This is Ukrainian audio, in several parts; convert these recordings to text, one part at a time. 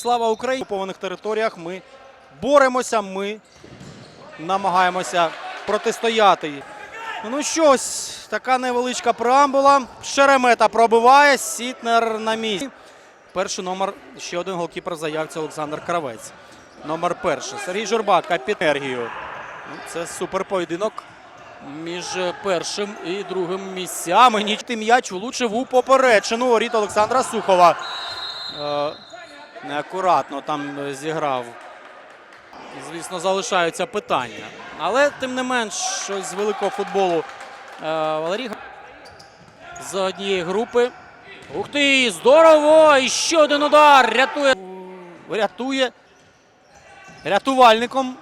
Слава Україні! На окупованих територіях ми боремося, ми намагаємося протистояти. Ну що, ось така невеличка преамбула. Шеремета пробиває, Сітнер на місці. Перший номер, ще один голкіпер в заявці Олександр Кравець. Номер перший. Сергій Журба, капітан енергію. Ну, Це супер поєдинок між першим і другим місцями. Ніч м'яч влучив у поперечину воріт Олександра Сухова. Неакуратно там е, зіграв. Звісно, залишаються питання. Але тим не менш, щось з великого футболу е, Валерій з однієї групи. Ух ти! Здорово! І ще один удар! Рятує. Рятує. Рятувальником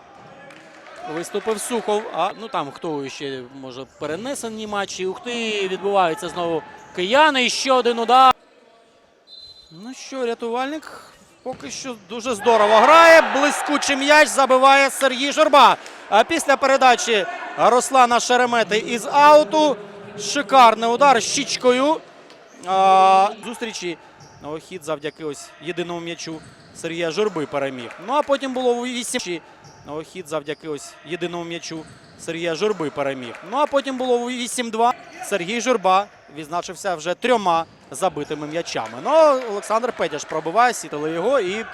виступив Сухов. А ну там хто ще може перенесені матчі. Ух ти! Відбуваються знову кияни. І ще один удар. Ну що, рятувальник поки що дуже здорово грає. Блискучий м'яч забиває Сергій Журба. А після передачі Руслана Шеремети із ауту. Шикарний удар щічкою. А, зустрічі на хід завдяки ось єдиному м'ячу Сергія Журби переміг. Ну а потім було 8 на хід завдяки ось єдиному м'ячу Сергія Журби переміг. Ну а потім було у 8-2. Сергій Журба відзначився вже трьома забитими м'ячами. Ну, Олександр Петяш пробиває, сітили його і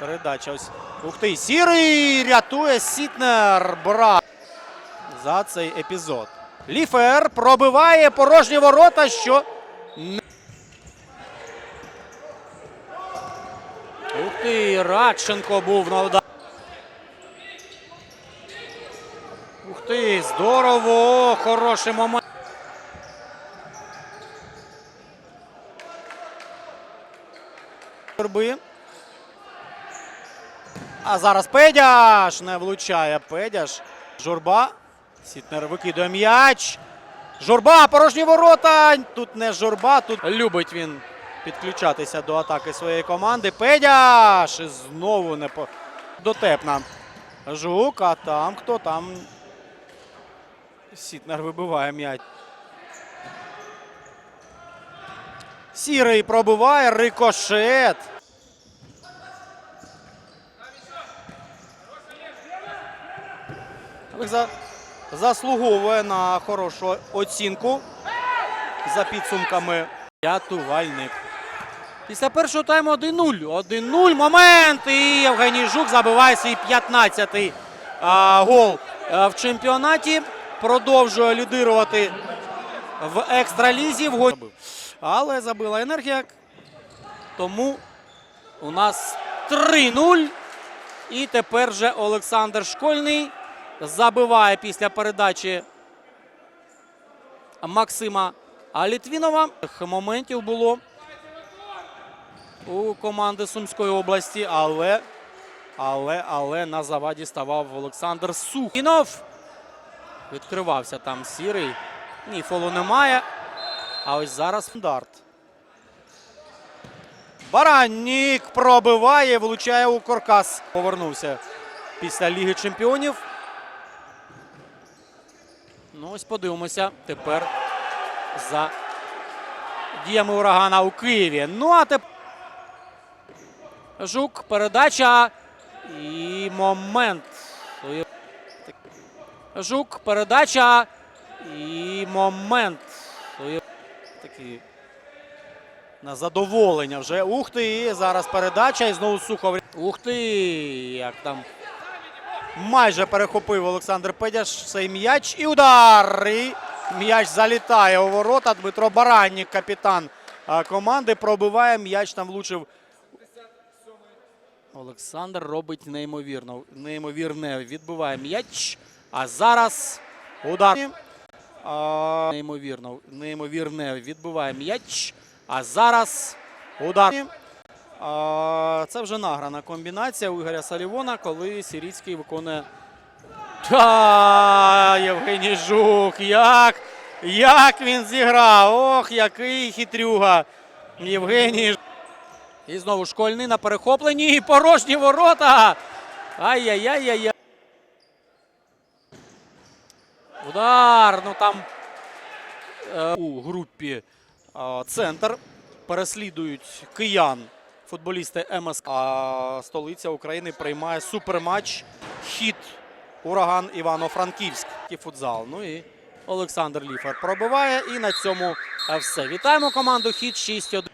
передача. Ось ух ти, сірий рятує Сітнер. Бра за цей епізод. Ліфер пробиває порожні ворота, що Ух ти, Радченко був на удар. Ух ти, здорово! Хороший момент. Журби. А зараз Педяш не влучає. Педяш. Журба. Сітнер викидує м'яч. Журба, порожні ворота. Тут не журба, тут любить він підключатися до атаки своєї команди. Педяш. І знову не по... дотепна. Жук, а там хто там? Сітнер вибиває м'яч. Сірий пробиває рикошет. Але за- заслуговує на хорошу оцінку за підсумками рятувальник. Після першого тайму 1-0. 1-0. Момент. І Євгеній Жук забиває свій 15-й гол в чемпіонаті. Продовжує лідирувати в екстралізі. Але забила енергія. Тому у нас 3-0. І тепер же Олександр Школьний забиває після передачі Максима Літвінова. Моментів було у команди Сумської області, але, але, але на заваді ставав Олександр Сухінов. Відкривався там сірий. Ні, фолу немає. А ось зараз стандарт. Бараннік пробиває, влучає у Коркас. Повернувся після Ліги Чемпіонів. Ну, ось подивимося тепер за діями урагана у Києві. Ну, а тепер Жук, передача і момент. Жук, передача і момент. Такий на задоволення вже. Ух ти! Зараз передача і знову Сухов. Ух ти! Як там майже перехопив Олександр Педяш цей м'яч. І удар! І м'яч залітає у ворота. Дмитро Бараннік, капітан команди, пробиває. М'яч там влучив. Олександр робить неймовірно. Неймовірне відбиває м'яч. А зараз удар. А, неймовірно. Неймовірне відбиває м'яч. А зараз удар. Це вже награна комбінація у Ігоря Салівона, коли Сіріцький виконує. Та, Євгеній Жук, як, як він зіграв! Ох, який хитрюга! Євгеній Жук. І знову школьний на перехопленні і порожні ворота. Ай-яй-яй-яй. Удар. Ну там е, у групі центр переслідують киян футболісти МСК. А столиця України приймає суперматч хід ураган Івано-Франківськ і футзал. Ну і Олександр Ліфер пробиває. І на цьому е, все. Вітаємо команду хід 6-1.